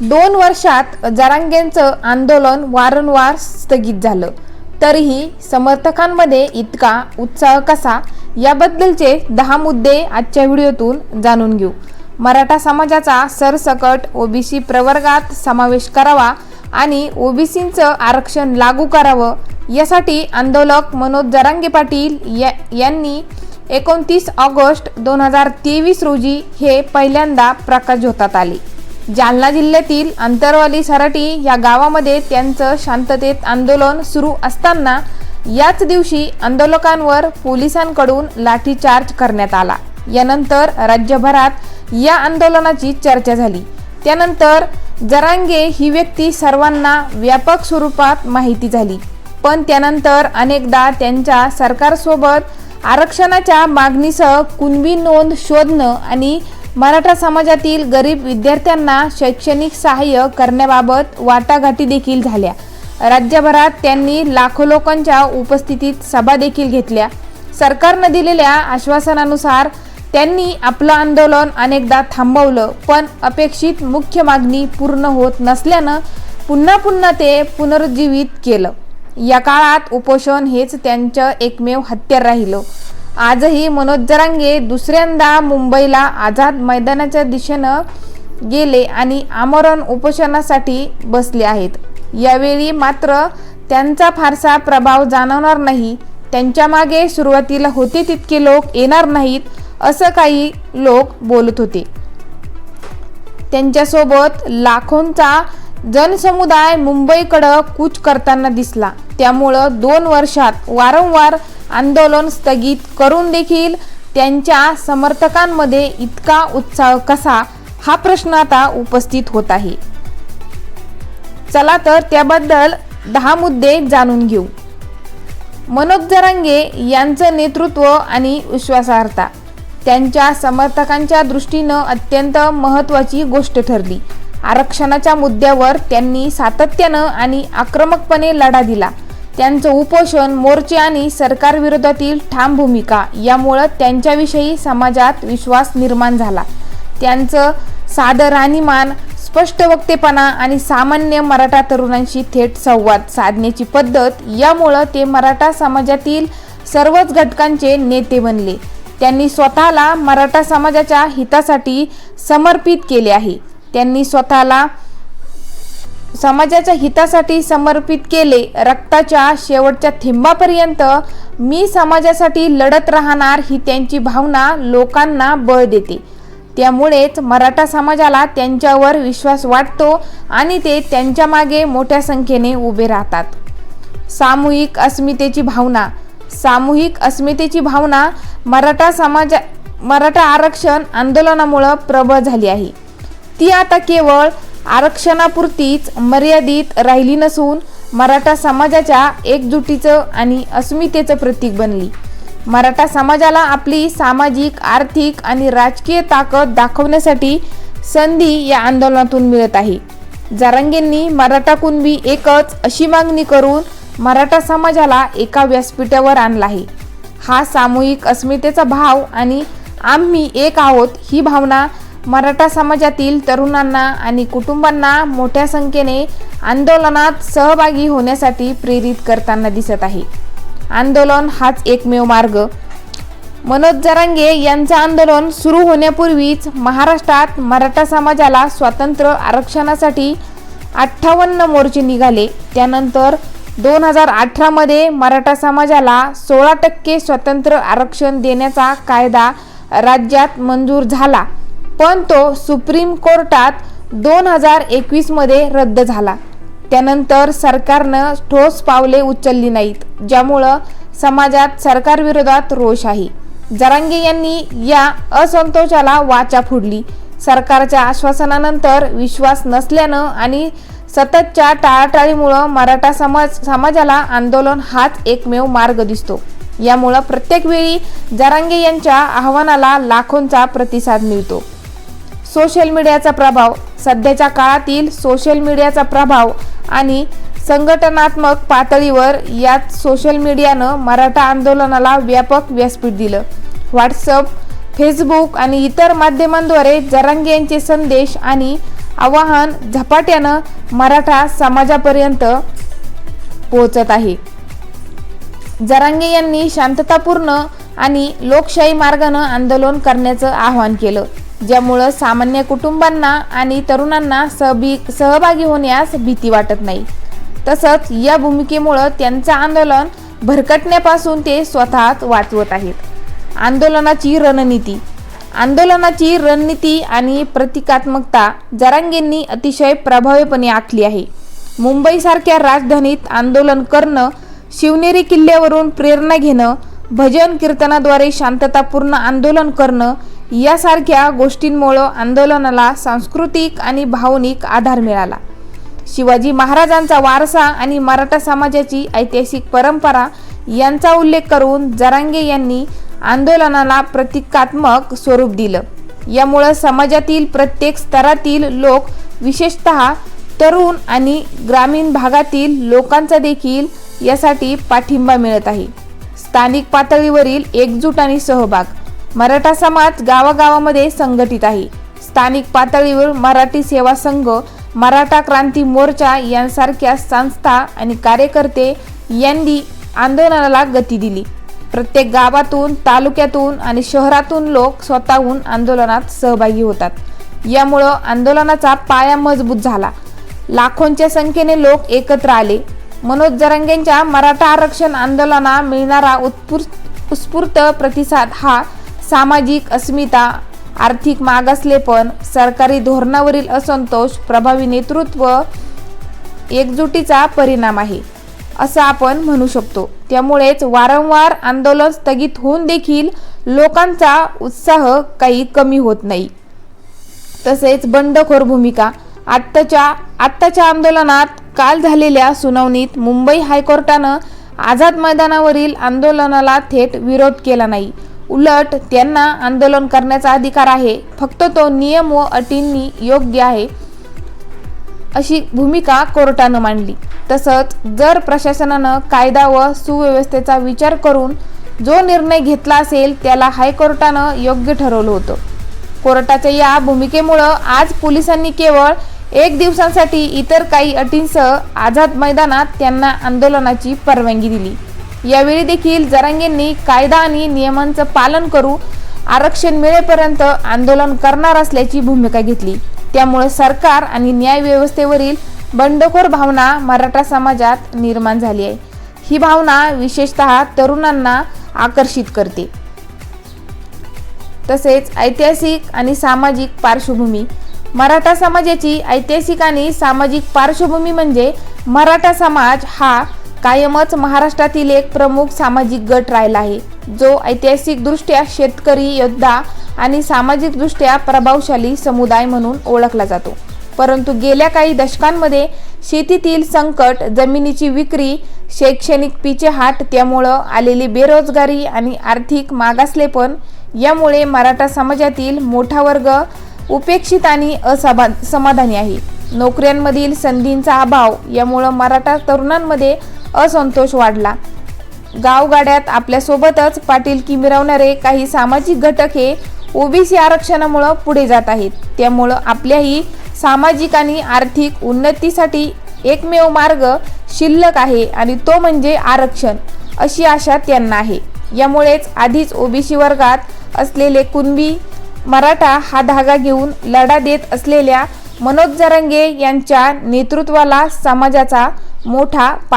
दोन वर्षात जरांगेंचं आंदोलन वारंवार स्थगित झालं. तरीही समर्थकांमध्ये इतका उत्साह कसा? याबद्दलचे दहा मुद्दे आजच्या व्हिडिओतून जाणून घेऊ. मराठा समाजाचा सरसकट ओबीसी प्रवर्गात समावेश करावा आणि ओबीसींचं आरक्षण लागू करावं यासाठी आंदोलक मनोज जरांगे पाटील या यांनी एकोणतीस ऑगस्ट दोन हजार तेवीस रोजी हे पहिल्यांदा प्रकाशझोतात आले. जालना जिल्ह्यातील अंतरवाली सराटी या गावामध्ये त्यांचं शांततेत आंदोलन सुरू असताना याच दिवशी आंदोलकांवर पोलिसांकडून लाठीचार्ज करण्यात आला. यानंतर राज्यभरात या आंदोलनाची चर्चा झाली. त्यानंतर जरांगे ही व्यक्ती सर्वांना व्यापक स्वरूपात माहिती झाली. पण त्यानंतर अनेकदा त्यांच्या सरकारसोबत आरक्षणाच्या मागणीसह कुणबी नोंद शोधणं आणि मराठा समाजातील गरीब विद्यार्थ्यांना शैक्षणिक सहाय्य करण्याबाबत वाटाघाटी देखील झाल्या. राज्यभरात त्यांनी लाखो लोकांच्या उपस्थितीत सभा देखील घेतल्या. सरकारनं दिलेल्या आश्वासनानुसार त्यांनी आपलं आंदोलन अनेकदा थांबवलं पण अपेक्षित मुख्य मागणी पूर्ण होत नसल्यानं पुन्हा पुन्हा ते पुनरुज्जीवित केलं. या काळात उपोषण हेच त्यांचं एकमेव हत्यार राहिलं. आजही मनोज जरांगे दुसऱ्यांदा मुंबईला आझाद मैदानाच्या दिशेनं गेले आणि आमरण उपोषणासाठी बसले आहेत. यावेळी मात्र त्यांचा फारसा प्रभाव जाणवणार नाही. त्यांच्या मागे सुरुवातीला होते तितके लोक येणार नाहीत असं काही लोक बोलत होते. त्यांच्यासोबत लाखोंचा जनसमुदाय मुंबईकडं कूच करताना दिसला. त्यामुळं दोन वर्षात वारंवार आंदोलन स्थगित करून देखील त्यांच्या समर्थकांमध्ये इतका उत्साह कसा हा प्रश्न आता उपस्थित होत आहे. चला तर त्याबद्दल दहा मुद्दे जाणून घेऊ. मनोज जरांगे यांचं नेतृत्व आणि विश्वासार्हता. त्यांच्या समर्थकांच्या दृष्टीनं अत्यंत महत्त्वाची गोष्ट ठरली. आरक्षणाच्या मुद्द्यावर त्यांनी सातत्यानं आणि आक्रमकपणे लढा दिला. त्यांचं उपोषण मोर्चे आणि सरकारविरोधातील ठाम भूमिका यामुळं त्यांच्याविषयी समाजात विश्वास निर्माण झाला. त्यांचं साधं राहणीमान स्पष्ट वक्तेपणा आणि सामान्य मराठा तरुणांशी थेट संवाद साधण्याची पद्धत यामुळं ते मराठा समाजातील सर्वच घटकांचे नेते बनले. त्यांनी स्वतःला मराठा समाजाच्या हितासाठी समर्पित केले आहे. त्यांनी स्वतःला समाजाच्या हितासाठी समर्पित केले. रक्ताच्या शेवटच्या थेंबापर्यंत मी समाजासाठी लढत राहणार ही त्यांची भावना लोकांना बळ देते. त्यामुळेच मराठा समाजाला त्यांच्यावर विश्वास वाटतो आणि ते त्यांच्या मागे मोठ्या संख्येने उभे राहतात. सामूहिक अस्मितेची भावना. सामूहिक अस्मितेची भावना मराठा समाजा मराठा आरक्षण आंदोलनामुळं प्रबळ झाली आहे. ती आता केवळ आरक्षणापुरतीच मर्यादित राहिली नसून मराठा समाजाच्या एकजुटीचं आणि अस्मितेचं प्रतीक बनली. मराठा समाजाला आपली सामाजिक आर्थिक आणि राजकीय ताकद दाखवण्यासाठी संधी या आंदोलनातून मिळत आहे. जारंगेंनी मराठा कुणबी एकच अशी मागणी करून मराठा समाजाला एका व्यासपीठावर आणला आहे. हा सामूहिक अस्मितेचा भाव आणि आम्ही एक आहोत ही भावना मराठा समाजातील तरुणांना आणि कुटुंबांना मोठ्या संख्येने आंदोलनात सहभागी होण्यासाठी प्रेरित करताना दिसत आहे. आंदोलन हाच एकमेव मार्ग. मनोज जरांगे यांचं आंदोलन सुरू होण्यापूर्वीच महाराष्ट्रात मराठा समाजाला स्वातंत्र्य आरक्षणासाठी अठ्ठावन्न मोर्चे निघाले. त्यानंतर दोन हजार अठरामध्ये मराठा समाजाला सोळा टक्के स्वतंत्र आरक्षण देण्याचा कायदा राज्यात मंजूर झाला. पण तो सुप्रीम कोर्टात दोन हजार एकवीसमध्ये रद्द झाला. त्यानंतर सरकारनं ठोस पावले उचलली नाहीत ज्यामुळं समाजात सरकारविरोधात रोष आहे. जरांगे यांनी या असंतोषाला वाचा फोडली. सरकारच्या आश्वासनानंतर विश्वास नसल्यानं आणि सततच्या टाळाटाळीमुळं मराठा समाज समाजाला आंदोलन हाच एकमेव मार्ग दिसतो. यामुळं प्रत्येक वेळी जरांगे यांच्या आव्हानाला लाखोंचा प्रतिसाद मिळतो. सोशल मीडियाचा प्रभाव. सध्याच्या काळातील सोशल मीडियाचा प्रभाव आणि संघटनात्मक पातळीवर यात सोशल मीडियानं मराठा आंदोलनाला व्यापक व्यासपीठ दिलं. व्हॉट्सअप फेसबुक आणि इतर माध्यमांद्वारे जरांगे यांचे संदेश आणि आवाहन झपाट्यानं मराठा समाजापर्यंत पोहोचत आहे. जरांगे यांनी शांततापूर्ण आणि लोकशाही मार्गानं आंदोलन करण्याचं आवाहन केलं. ज्यामुळं सामान्य कुटुंबांना आणि तरुणांना सहबी सहभागी होण्यास भीती वाटत नाही. तसंच या भूमिकेमुळं त्यांचं आंदोलन भरकटण्यापासून ते स्वतःच वाचवत आहेत. आंदोलनाची रणनीती. आंदोलनाची रणनीती आणि प्रतिकात्मकता जरांगेंनी अतिशय प्रभावीपणे आखली आहे. मुंबईसारख्या राजधानीत आंदोलन करणं शिवनेरी किल्ल्यावरून प्रेरणा घेणं भजन कीर्तनाद्वारे शांततापूर्ण आंदोलन करणं यासारख्या गोष्टींमुळं आंदोलनाला सांस्कृतिक आणि भावनिक आधार मिळाला. शिवाजी महाराजांचा वारसा आणि मराठा समाजाची ऐतिहासिक परंपरा यांचा उल्लेख करून जरांगे यांनी आंदोलनाला प्रतिकात्मक स्वरूप दिलं. यामुळं समाजातील प्रत्येक स्तरातील लोक विशेषतः तरुण आणि ग्रामीण भागातील लोकांचा देखील यासाठी पाठिंबा मिळत आहे. स्थानिक पातळीवरील एकजूट आणि सहभाग मराठा समाज गावागावामध्ये संघटित आहे. स्थानिक पातळीवर मराठी सेवा संघ मराठा क्रांती मोर्चा यांसारख्या संस्था आणि कार्यकर्ते यांनी आंदोलनाला गती दिली. प्रत्येक गावातून तालुक्यातून आणि शहरातून लोक स्वतःहून आंदोलनात सहभागी होतात. यामुळं आंदोलनाचा पाया मजबूत झाला. लाखोंच्या संख्येने लोक एकत्र आले. मनोज जरंगेंच्या मराठा आरक्षण आंदोलना मिळणारा उत्स्फूर्त उत्स्फूर्त प्रतिसाद हा सामाजिक अस्मिता आर्थिक मागासलेपण सरकारी धोरणावरील असंतोष प्रभावी नेतृत्व एकजुटीचा परिणाम आहे असं आपण म्हणू शकतो. त्यामुळेच वारंवार आंदोलन स्थगित होऊन देखील लोकांचा उत्साह काही कमी होत नाही. तसेच बंडखोर भूमिका आत्ताच्या आत्ताच्या आंदोलनात काल झालेल्या सुनावणीत मुंबई हायकोर्टानं आझाद मैदानावरील आंदोलनाला थेट विरोध केला नाही. उलट त्यांना आंदोलन करण्याचा अधिकार आहे. फक्त तो नियम व अटींनी योग्य आहे अशी भूमिका कोर्टानं मांडली. तसंच जर प्रशासनानं कायदा व सुव्यवस्थेचा विचार करून जो निर्णय घेतला असेल त्याला हायकोर्टानं योग्य ठरवलं होतं. कोर्टाच्या या भूमिकेमुळं आज पोलिसांनी केवळ एक दिवसांसाठी इतर काही अटींसह आझाद मैदानात त्यांना आंदोलनाची परवानगी दिली. यावेळी देखील जरांगेंनी कायदा आणि नियमांचं पालन करू आरक्षण मिळेपर्यंत आंदोलन करणार असल्याची भूमिका घेतली. त्यामुळे सरकार आणि न्यायव्यवस्थेवरील बंडखोर भावना मराठा समाजात निर्माण झाली आहे. ही भावना विशेषतः तरुणांना आकर्षित करते. तसेच ऐतिहासिक आणि सामाजिक पार्श्वभूमी. मराठा समाजाची ऐतिहासिक आणि सामाजिक पार्श्वभूमी म्हणजे मराठा समाज हा कायमच महाराष्ट्रातील एक प्रमुख सामाजिक गट राहिला आहे. जो ऐतिहासिकदृष्ट्या शेतकरी योद्धा आणि सामाजिकदृष्ट्या प्रभावशाली समुदाय म्हणून ओळखला जातो. परंतु गेल्या काही दशकांमध्ये शेतीतील संकट जमिनीची विक्री शैक्षणिक पिछेहाट त्यामुळं आलेली बेरोजगारी आणि आर्थिक मागासलेपण यामुळे मराठा समाजातील मोठा वर्ग उपेक्षित आणि असमा समाधानी आहे. नोकऱ्यांमधील संधींचा अभाव यामुळं मराठा तरुणांमध्ये असंतोष वाढला. गावगाड्यात आपल्यासोबतच पाटीलकी मिरवणारे काही सामाजिक घटक हे ओबीसी आरक्षणामुळं पुढे जात आहेत. त्यामुळं आपल्याही सामाजिक आणि आर्थिक उन्नतीसाठी एकमेव मार्ग शिल्लक आहे आणि तो म्हणजे आरक्षण अशी आशा त्यांना आहे. यामुळेच आधीच ओबीसी वर्गात असलेले कुणबी मराठा हा धागा घेऊन लढा देत असलेल्या मनोज जरंगे यांच्या नेतृत्वाला समाजाचा मोठा पा